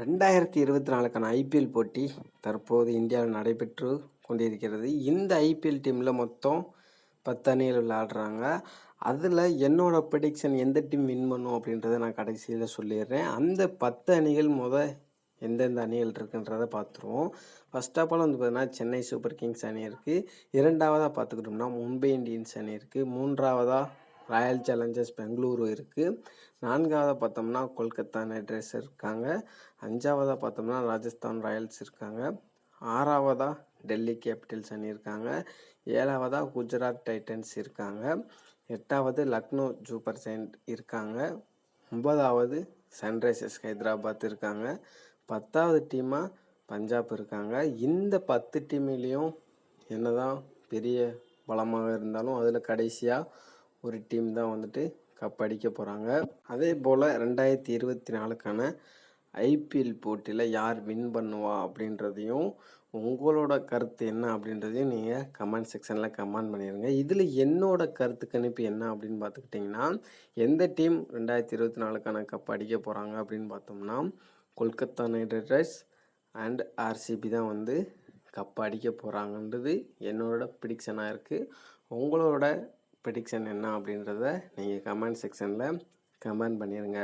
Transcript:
ரெண்டாயிரத்தி இருபத்தி நாலுக்கான ஐபிஎல் போட்டி தற்போது இந்தியாவில் நடைபெற்று கொண்டிருக்கிறது. இந்த ஐபிஎல் டீமில் மொத்தம் பத்து அணிகள் விளையாடுறாங்க அதில் என்னோடய ப்ரெடிக்ஷன் எந்த டீம் வின் பண்ணும் அப்படின்றத நான் கடைசியில் சொல்லிடுறேன். அந்த பத்து அணிகள் முத எந்தெந்த அணிகள் இருக்குன்றதை பார்த்துருவோம். ஃபர்ஸ்ட் ஆஃப் ஆல் வந்து பார்த்தீங்கன்னா சென்னை சூப்பர் கிங்ஸ் அணி இருக்குது இரண்டாவதாக பார்த்துக்கிட்டோம்னா மும்பை இந்தியன்ஸ் அணி இருக்குது மூன்றாவதாக ராயல் சேலஞ்சர்ஸ் பெங்களூரு இருக்குது நான்காவதாக பார்த்தோம்னா கொல்கத்தா நைட் ரைடர்ஸ் இருக்காங்க. அஞ்சாவதாக பார்த்தோம்னா ராஜஸ்தான் ராயல்ஸ் இருக்காங்க. ஆறாவதாக டெல்லி கேபிட்டல்ஸ் அணி இருக்காங்க. ஏழாவதாக குஜராத் டைட்டன்ஸ் இருக்காங்க. எட்டாவது லக்னோ சூப்பர் ஜெயண்ட் இருக்காங்க. ஒன்பதாவது சன்ரைசர்ஸ் ஹைதராபாத் இருக்காங்க. பத்தாவது டீமாக பஞ்சாப் இருக்காங்க. இந்த பத்து டீம்லேயும் என்னதான் பெரிய பலமாக இருந்தாலும் அதில் கடைசியாக ஒரு டீம் தான் வந்துட்டு கப் அடிக்க போகிறாங்க அதே போல் ரெண்டாயிரத்தி இருபத்தி நாலுக்கான ஐபிஎல் போட்டியில் யார் வின் பண்ணுவா அப்படின்றதையும் உங்களோட கருத்து என்ன அப்படின்றதையும் நீங்கள் கமெண்ட் செக்ஷனில் கமெண்ட் பண்ணிடுங்க இதில் என்னோட கருத்து கணிப்பு என்ன அப்படின்னு பார்த்துக்கிட்டிங்கன்னா எந்த டீம் ரெண்டாயிரத்தி இருபத்தி நாலுக்கான கப் அடிக்க போகிறாங்க அப்படின்னு பார்த்தோம்னா Kolkata Knight Riders and RCB தான் வந்து கப் அடிக்க போகிறாங்கன்றது என்னோட ப்ரிடிக்ஷனாக இருக்குது உங்களோட ப்ரிடிக்ஷன் என்ன அப்படின்றத நீங்கள் கமெண்ட் செக்ஷனில் கமெண்ட் பண்ணிடுங்க